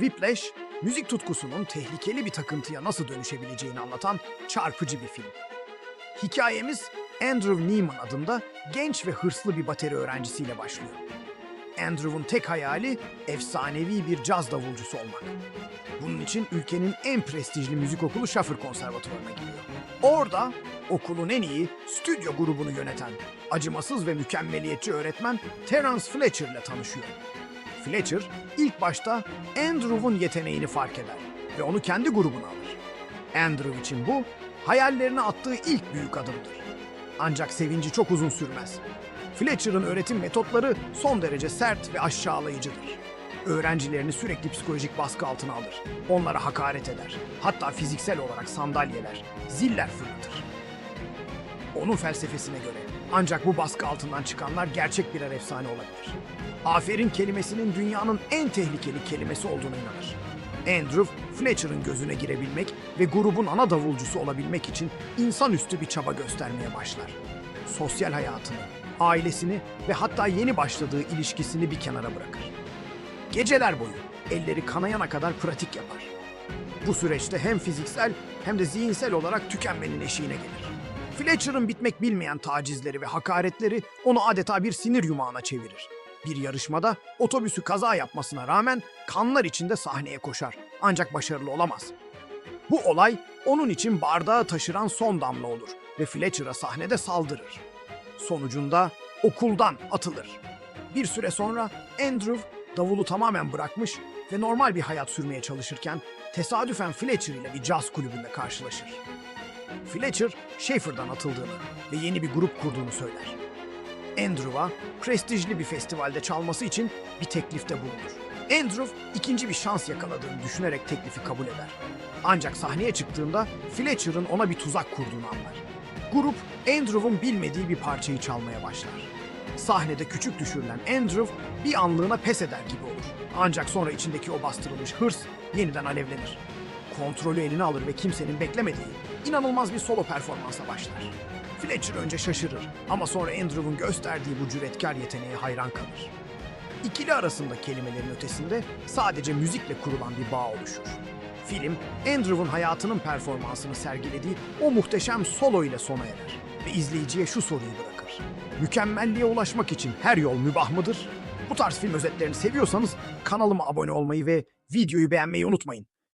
Whiplash, müzik tutkusunun tehlikeli bir takıntıya nasıl dönüşebileceğini anlatan çarpıcı bir film. Hikayemiz Andrew Neiman adında genç ve hırslı bir bateri öğrencisiyle başlıyor. Andrew'un tek hayali efsanevi bir caz davulcusu olmak. Bunun için ülkenin en prestijli müzik okulu Schaffer Konservatuvarı'na gidiyor. Orada okulun en iyi stüdyo grubunu yöneten acımasız ve mükemmeliyetçi öğretmen Terence Fletcher ile tanışıyor. Fletcher ilk başta Andrew'un yeteneğini fark eder ve onu kendi grubuna alır. Andrew için bu hayallerine attığı ilk büyük adımdır. Ancak sevinci çok uzun sürmez. Fletcher'ın öğretim metotları son derece sert ve aşağılayıcıdır. Öğrencilerini sürekli psikolojik baskı altına alır. Onlara hakaret eder. Hatta fiziksel olarak sandalyeler, ziller fırlatır. Onun felsefesine göre ancak bu baskı altından çıkanlar gerçek birer efsane olabilir. Aferin kelimesinin dünyanın en tehlikeli kelimesi olduğuna inanır. Andrew, Fletcher'ın gözüne girebilmek ve grubun ana davulcusu olabilmek için insanüstü bir çaba göstermeye başlar. Sosyal hayatını, ailesini ve hatta yeni başladığı ilişkisini bir kenara bırakır. Geceler boyu elleri kanayana kadar pratik yapar. Bu süreçte hem fiziksel hem de zihinsel olarak tükenmenin eşiğine gelir. Fletcher'ın bitmek bilmeyen tacizleri ve hakaretleri onu adeta bir sinir yumağına çevirir. Bir yarışmada otobüsü kaza yapmasına rağmen kanlar içinde sahneye koşar ancak başarılı olamaz. Bu olay onun için bardağı taşıran son damla olur ve Fletcher'a sahnede saldırır. Sonucunda okuldan atılır. Bir süre sonra Andrew davulu tamamen bırakmış ve normal bir hayat sürmeye çalışırken tesadüfen Fletcher ile bir caz kulübünde karşılaşır. Fletcher, Schaefer'dan atıldığını ve yeni bir grup kurduğunu söyler. Andrew'a prestijli bir festivalde çalması için bir teklifte bulunur. Andrew ikinci bir şans yakaladığını düşünerek teklifi kabul eder. Ancak sahneye çıktığında Fletcher'ın ona bir tuzak kurduğunu anlar. Grup Andrew'un bilmediği bir parçayı çalmaya başlar. Sahnede küçük düşürülen Andrew bir anlığına pes eder gibi olur. Ancak sonra içindeki o bastırılmış hırs yeniden alevlenir. Kontrolü eline alır ve kimsenin beklemediği inanılmaz bir solo performansa başlar. Fletcher önce şaşırır ama sonra Andrew'un gösterdiği bu cüretkar yeteneğe hayran kalır. İkili arasında kelimelerin ötesinde sadece müzikle kurulan bir bağ oluşur. Film, Andrew'un hayatının performansını sergilediği o muhteşem solo ile sona erer ve izleyiciye şu soruyu bırakır. Mükemmelliğe ulaşmak için her yol mübah mıdır? Bu tarz film özetlerini seviyorsanız kanalıma abone olmayı ve videoyu beğenmeyi unutmayın.